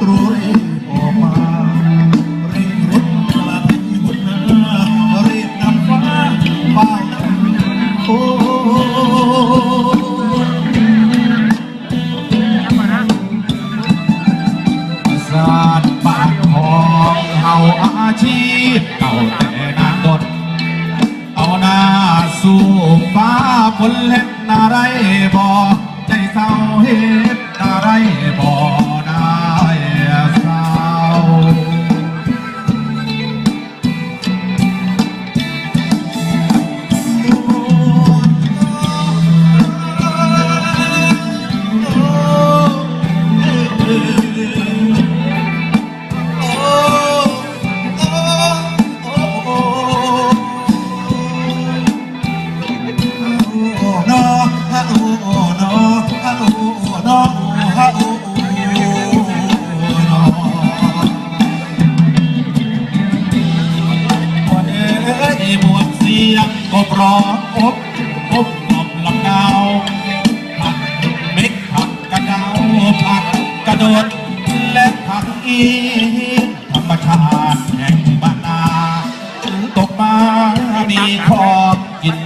ตรู่รีบออกมาเร่งรถกระติกหุ่นเนื้อรีบนำฟ้าไปโอ้ประสาทปากของเฮาอาชีพเก่าแต่นานดดเอาหน้าสู่ฟ้าฝนเล็ดอะไรบ่ใจเศร้าเฮ็ดอะไรบ่ ร้อมอบอบกลมลำดาวผักเม็ดผักกระเดาผักกระโดดและผักอีธรรมชาติแห่งบ้านนาตกมามีขอบกิน